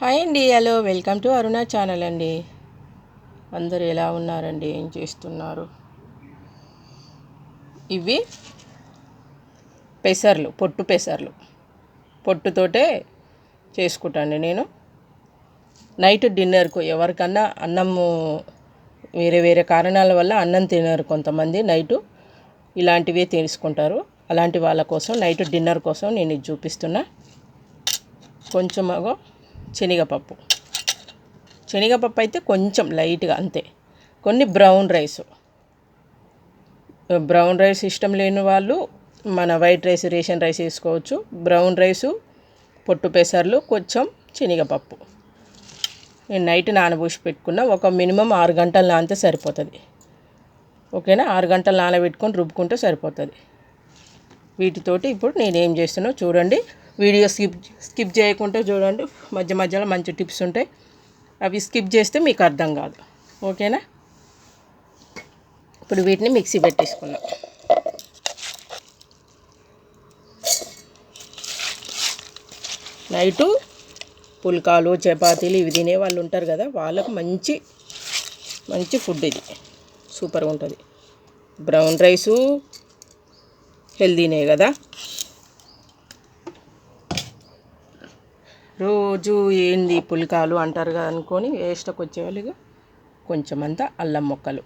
Hi అండి hello. Welcome to Aruna channel అండి. అందరు ఎలా ఉన్నారండి? ఏం చేస్తున్నారు? ఇవి పెసర్లు పొట్టు పెసర్లు. పొట్టుతోటే చేసుకుంటాను నేను. నైట్ డిన్నర్కు ఎవరికన్నా అన్నము వేరే వేరే కారణాల వల్ల అన్నం తినరు కొంతమంది. నైటు ఇలాంటివే తీసుకుంటారు. అలాంటి వాళ్ళ కోసం నైట్ డిన్నర్ కోసం నేను ఇది చూపిస్తున్నా. కొంచెం అగో. శనగపప్పు. శనగపప్పు అయితే కొంచెం లైట్గా అంతే. కొన్ని బ్రౌన్ రైస్. బ్రౌన్ రైస్ ఇష్టం లేని వాళ్ళు మన వైట్ రైస్ రేషన్ రైస్ వేసుకోవచ్చు. బ్రౌన్ రైసు పొట్టు పెసర్లు కొంచెం శనగపప్పు. నేను నైట్ నానబోసి పెట్టుకున్న ఒక మినిమం ఆరు గంటలు నానితే సరిపోతుంది. ఓకేనా? ఆరు గంటలు నానబెట్టుకొని రుబ్బుకుంటే సరిపోతుంది. వీటితోటి ఇప్పుడు నేను ఏం చేస్తున్నా చూడండి. వీడియో స్కిప్ స్కిప్ చేయకుండా చూడండి. మధ్య మధ్యలో మంచి టిప్స్ ఉంటాయి. అవి స్కిప్ చేస్తే మీకు అర్థం కాదు. ఓకేనా? ఇప్పుడు వీటిని మిక్సీ పెట్టేసుకున్నాం నైటు పుల్కాలు చపాతీలు ఇవి తినే వాళ్ళు ఉంటారు కదా వాళ్ళకు మంచి మంచి ఫుడ్ ఇది. సూపర్గా ఉంటుంది. బ్రౌన్ రైసు హెల్దీనే కదా. రోజు ఏంది పుల్కాలు అంటారు కదా అనుకొని వేస్ట్కి వచ్చేవాళ్ళుగా కొంచెం అంతా అల్లం మొక్కలు.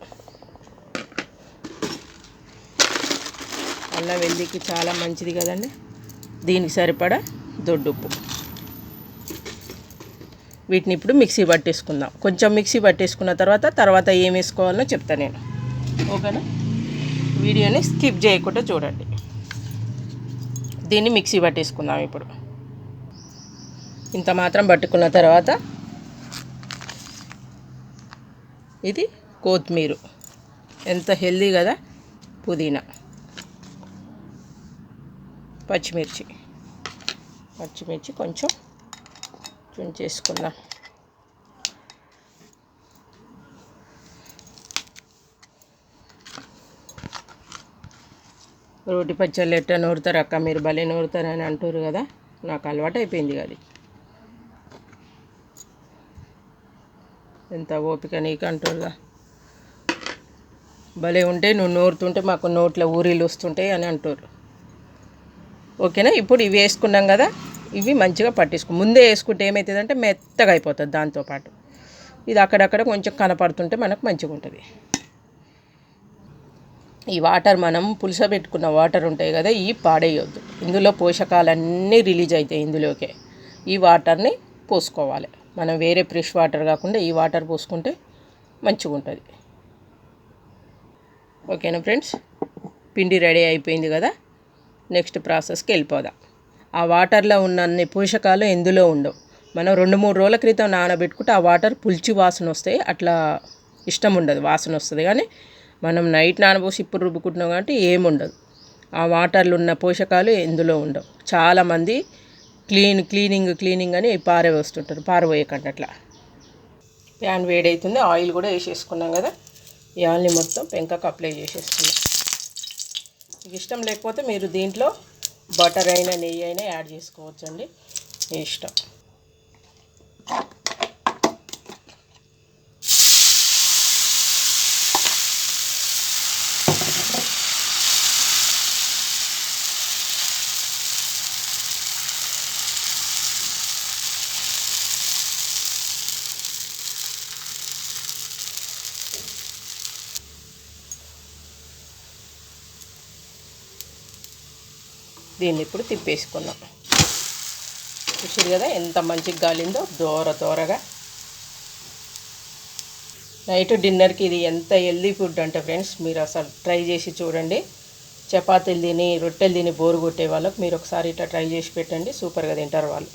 అల్లం వెల్లికి చాలా మంచిది కదండి. దీనికి సరిపడా దొడ్డుప్పు. వీటిని ఇప్పుడు మిక్సీ పట్టేసుకుందాం. కొంచెం మిక్సీ పట్టేసుకున్న తర్వాత తర్వాత ఏం వేసుకోవాలో చెప్తా నేను. ఓకేనా? వీడియోని స్కిప్ చేయకుండా చూడండి. దీన్ని మిక్సీ పట్టేసుకుందాం ఇప్పుడు. ఇంత మాత్రం పట్టుకున్న తర్వాత ఇది కొత్తిమీర. ఎంత హెల్దీ కదా? పుదీనా. పచ్చిమిర్చి. పచ్చిమిర్చి కొంచెం చేసుకుందాం. రోటి పచ్చళ్ళు ఎట్ట నూరుతారు అక్క మీరు భలే నూరుతారని అంటారు కదా? నాకు అలవాటు అయిపోయింది అది. ఎంత ఓపిక నీకు భలే ఉంటే నువ్వు నూరుతుంటే మాకు నోట్లో ఊరిలు వస్తుంటాయి అని అంటారు ఓకేనా? ఇప్పుడు ఇవి వేసుకున్నాం కదా ఇవి మంచిగా పట్టించుకో. ముందే వేసుకుంటే ఏమవుతుందంటే మెత్తగా అయిపోతుంది దాంతోపాటు ఇది అక్కడక్కడ కొంచెం కనపడుతుంటే మనకు మంచిగా ఉంటుంది. ఈ వాటర్ మనం పులుసబెట్టుకున్న వాటర్ ఉంటాయి కదా ఇవి పాడేయొద్దు. ఇందులో పోషకాలన్నీ రిలీజ్ అవుతాయి ఇందులోకే. ఈ వాటర్ని పోసుకోవాలి. మనం వేరే ఫ్రెష్ వాటర్ కాకుండా ఈ వాటర్ పోసుకుంటే మంచిగా ఉంటుంది ఓకేనా ఫ్రెండ్స్? పిండి రెడీ అయిపోయింది కదా? నెక్స్ట్ ప్రాసెస్కి వెళ్ళిపోదాం. ఆ వాటర్లో ఉన్న అన్ని పోషకాలు ఎందులో ఉండవు? మనం రెండు మూడు రోజుల క్రితం నానబెట్టుకుంటే ఆ వాటర్ పులిచి వాసన వస్తాయి అట్లా ఇష్టం ఉండదు వాసన వస్తుంది. కానీ మనం నైట్ నానబోసి ఇప్పుడు రుబ్బుకుంటున్నాం కాబట్టి ఏముండదు ఆ వాటర్లో ఉన్న పోషకాలు ఎందులో ఉండవు? చాలామంది క్లీన్ క్లీనింగ్ క్లీనింగ్ అని పారే వస్తుంటారు పారబోయకండి అట్లా. ప్యాన్ వేడవుతుంది ఆయిల్ కూడా వేసేసుకున్నాం కదా. ఈ ఆయిల్ని మొత్తం పెంకకు అప్లై చేసేసుకున్నాం. మీకు ఇష్టం లేకపోతే మీరు దీంట్లో బటర్ అయినా నెయ్యి అయినా యాడ్ చేసుకోవచ్చండి. మీ ఇష్టం. దీన్ని ఇప్పుడు తిప్పేసుకున్నాం. చూసారు కదా ఎంత మంచిగా గాలిందో? దోర దోరగా. నైట్ డిన్నర్కి ఇది ఎంత హెల్దీ ఫుడ్ అంటే ఫ్రెండ్స్ మీరు అసలు ట్రై చేసి చూడండి. చపాతీలు తిని రొట్టెలు తిని బోరు కొట్టే వాళ్ళకు మీరు ఒకసారి ఇట్లా ట్రై చేసి పెట్టండి సూపర్గా తింటారు వాళ్ళు.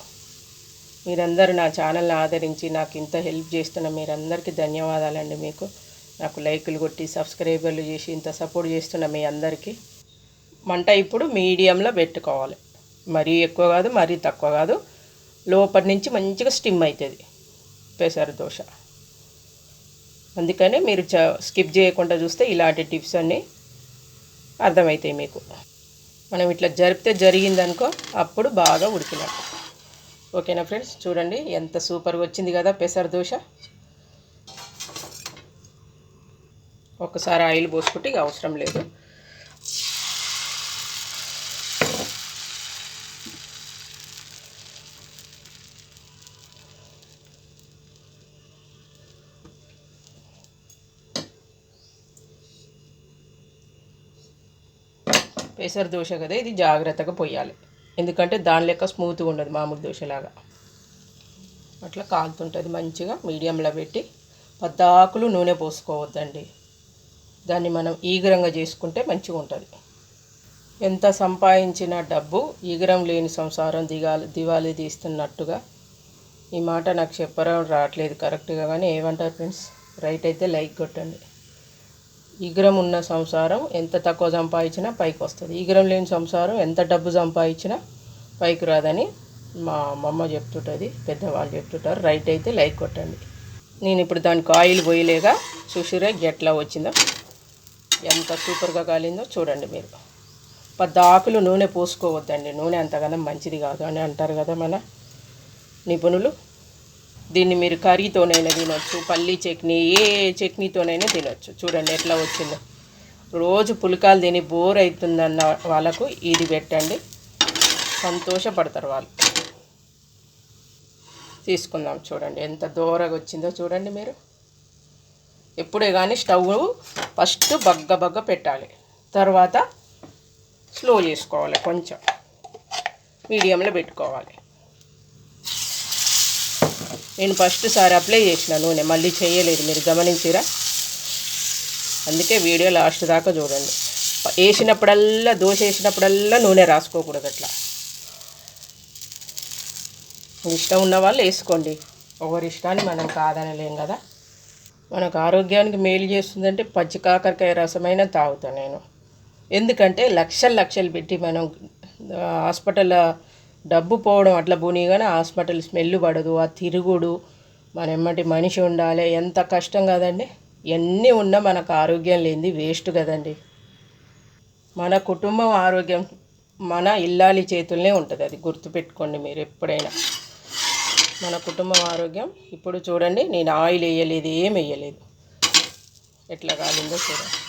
మీరందరూ నా ఛానల్ని ఆదరించి నాకు ఇంత హెల్ప్ చేస్తున్న మీరందరికీ ధన్యవాదాలండి మీకు. నాకు లైకులు కొట్టి సబ్స్క్రైబర్లు చేసి ఇంత సపోర్ట్ చేస్తున్న మీ అందరికీ. మంట ఇప్పుడు మీడియంలో పెట్టుకోవాలి. మరీ ఎక్కువ కాదు మరీ తక్కువ కాదు. లోపటి నుంచి మంచిగా స్టిమ్ అవుతుంది పెసర దోశ. అందుకనే మీరు చ స్కిప్ చేయకుండా చూస్తే ఇలాంటి టిప్స్ అన్నీ అర్థమవుతాయి మీకు. మనం ఇట్లా జరిపితే జరిగిందనుకో అప్పుడు బాగా ఉడికినట్టు. ఓకేనా ఫ్రెండ్స్? చూడండి ఎంత సూపర్గా వచ్చింది కదా పెసర దోశ. ఒకసారి ఆయిల్ పోసుకుంటే ఇక అవసరం లేదు. పెసర దోశ కదా ఇది జాగ్రత్తగా పోయాలి ఎందుకంటే దాని లెక్క స్మూత్గా ఉండదు మామూలు దోశలాగా. అట్లా కాలుతుంటుంది మంచిగా మీడియంలో పెట్టి పద్దాకులు నూనె పోసుకోవద్దండి. దాన్ని మనం ఈగరంగా చేసుకుంటే మంచిగా ఉంటుంది. ఎంత సంపాదించిన డబ్బు ఈగరం లేని సంసారం దిగాలి దివాళీ తీస్తున్నట్టుగా. ఈ మాట నాకు చెప్పడం రావట్లేదు కరెక్ట్గా కానీ ఏమంటారు ఫ్రెండ్స్? రైట్ అయితే లైక్ కొట్టండి. ఇగ్రం ఉన్న సంసారం ఎంత తక్కువ సంపాదించినా పైకి వస్తుంది. ఇగ్రం లేని సంసారం ఎంత డబ్బు సంపాదించినా పైకి రాదని మా అమ్మమ్మ చెప్తుంటుంది పెద్దవాళ్ళు చెప్తుంటారు. రైట్ అయితే లైక్ కొట్టండి. నేను ఇప్పుడు దానికి ఆయిల్ పోయలేగా చూసిరే ఎట్లా వచ్చిందో. ఎంత సూపర్గా కాలిందో చూడండి మీరు. పద్దాకులు నూనె పోసుకోవద్దండి. నూనె అంతగానో మంచిది కాదు అని అంటారు కదా మన నిపుణులు. దీన్ని మీరు కర్రీతోనైనా తినొచ్చు పల్లీ చట్నీ ఏ చట్నీతోనైనా తినొచ్చు. చూడండి ఎట్లా వచ్చిందో. రోజు పులకాలు తిని బోర్ అవుతుందన్న వాళ్ళకు ఇది పెట్టండి. సంతోషపడతారు వాళ్ళు. తీసుకుందాం చూడండి ఎంత దూరగా వచ్చిందో చూడండి మీరు. ఎప్పుడే కానీ స్టవ్ ఫస్ట్ బగ్గ బగ్గ పెట్టాలి. తర్వాత స్లో చేసుకోవాలి కొంచెం. మీడియంలో పెట్టుకోవాలి. నేను ఫస్ట్ సారి అప్లై చేసిన నూనె మళ్ళీ చేయలేదు మీరు గమనించిరా? అందుకే వీడియో లాస్ట్ దాకా చూడండి. వేసినప్పుడల్లా దోశ వేసినప్పుడల్లా నూనె రాసుకోకూడదు అట్లా. ఇష్టం ఉన్న వాళ్ళు వేసుకోండి. ఒకరి ఇష్టాన్ని మనం కాదనలేం కదా. మనకు ఆరోగ్యానికి మేలు చేస్తుందంటే పచ్చి కాకరకాయ రసమైనా తాగుతాను నేను. ఎందుకంటే లక్షలు లక్షలు పెట్టి మనం హాస్పిటల్ డబ్బు పోవడం అట్లా పోనీ కానీ హాస్పిటల్ స్మెల్ పడదు ఆ తిరుగుడు మన ఎమ్మటి మనిషి ఉండాలి ఎంత కష్టం కదండి? ఎన్ని ఉన్నా మనకు ఆరోగ్యం లేనిది వేస్ట్ కదండి. మన కుటుంబం ఆరోగ్యం మన ఇల్లాలి చేతుల్నే ఉంటుంది అది గుర్తుపెట్టుకోండి మీరు ఎప్పుడైనా. మన కుటుంబం ఆరోగ్యం ఇప్పుడు చూడండి నేను ఆయిల్ వేయలేదు ఏం వేయలేదు. ఎట్లా కాలిందో చూడండి.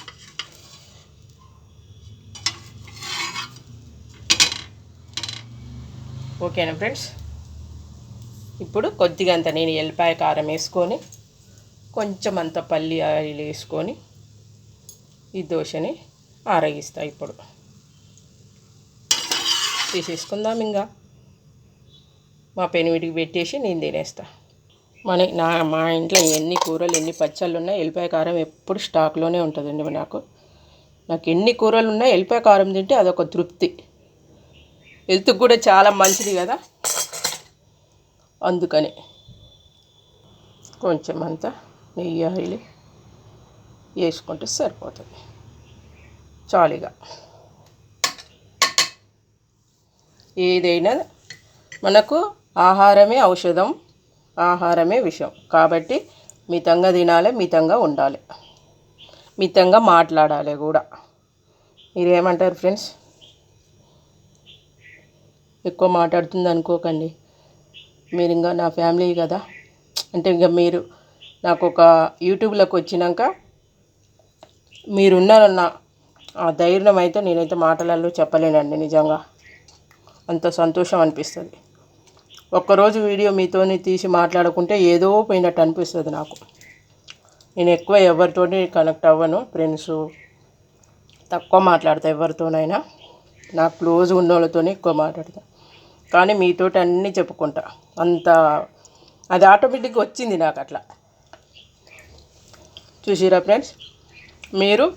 ఓకేనా ఫ్రెండ్స్? ఇప్పుడు కొద్దిగా అంత నేను ఎల్లిపాయ కారం వేసుకొని కొంచెం అంత పల్లి ఆయిల్ వేసుకొని ఈ దోశని ఆరగిస్తా ఇప్పుడు. తీసేసుకుందాం ఇంకా మా పెనివిటికి పెట్టేసి నేను తినేస్తా. మన నా మా ఇంట్లో ఎన్ని కూరలు ఎన్ని పచ్చళ్ళు ఉన్నా ఎల్లిపాయ కారం ఎప్పుడు స్టాక్లోనే ఉంటుందండి నాకు. నాకు ఎన్ని కూరలు ఉన్నా ఎల్లిపాయ కారం తింటే అదొక తృప్తి. హెల్త్కి కూడా చాలా మంచిది కదా. అందుకని కొంచెం అంతా నెయ్యి ఆయిల్ వేసుకుంటే సరిపోతుంది. చాలుగా. ఏదైనా మనకు ఆహారమే ఔషధం ఆహారమే విషయం. కాబట్టి మితంగా తినాలి మితంగా ఉండాలి. మితంగా మాట్లాడాలి కూడా. మీరేమంటారు ఫ్రెండ్స్? ఎక్కువ మాట్లాడుతుంది అనుకోకండి. మీరు ఇంకా నా ఫ్యామిలీ కదా. అంటే ఇంకా మీరు నాకు ఒక యూట్యూబ్లోకి వచ్చినాక మీరున్నారన్న ఆ ధైర్యం అయితే నేనైతే మాటలలో చెప్పలేనండి నిజంగా. అంత సంతోషం అనిపిస్తుంది. ఒక్కరోజు వీడియో మీతోని తీసి మాట్లాడుకుంటే ఏదో పోయినట్టు అనిపిస్తుంది నాకు. నేను ఎక్కువ ఎవరితోని కనెక్ట్ అవ్వను. ఫ్రెండ్స్ తక్కువ మాట్లాడతా ఎవరితోనైనా. నాకు క్లోజ్ ఉన్న వాళ్ళతోనే ఎక్కువ మాట్లాడతా. కానీ మీతోటి అన్నీ చెప్పుకుంటా. అంత అది ఆటోమేటిక్గా వచ్చింది నాకు అట్లా. చూసిరా ఫ్రెండ్స్? మీరు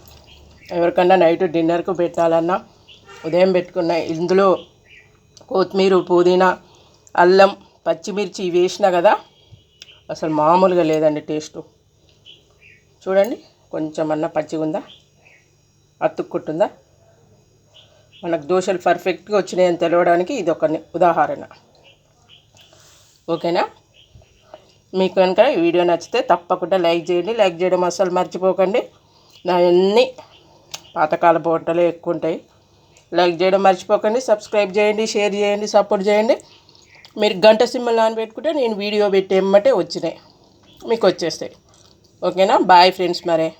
ఎవరికన్నా నైట్ డిన్నర్కు పెట్టాలన్నా ఉదయం పెట్టుకున్న ఇందులో కొత్తిమీర పుదీనా అల్లం పచ్చిమిర్చి వేసినా కదా అసలు మామూలుగా లేదండి టేస్ట్. చూడండి కొంచెం అన్నా పచ్చిగా ఉందా అతుక్కుంటుందా? మనకు దోశలు పర్ఫెక్ట్గా వచ్చినాయని తెలవడానికి ఇది ఒక ఉదాహరణ. ఓకేనా? మీకు కనుక ఈ వీడియో నచ్చితే తప్పకుండా లైక్ చేయండి. లైక్ చేయడం అస్సలు మర్చిపోకండి. నా అన్ని పాతకాల వంటలు ఎక్కువ ఉంటాయి. లైక్ చేయడం మర్చిపోకండి. సబ్స్క్రైబ్ చేయండి. షేర్ చేయండి. సపోర్ట్ చేయండి. మీరు గంట సింబల్ నానబెట్టుకుంటే నేను వీడియో పెట్టి వచ్చినాయి. మీకు వచ్చేస్తాయి. ఓకేనా? బాయ్ ఫ్రెండ్స్ మరే.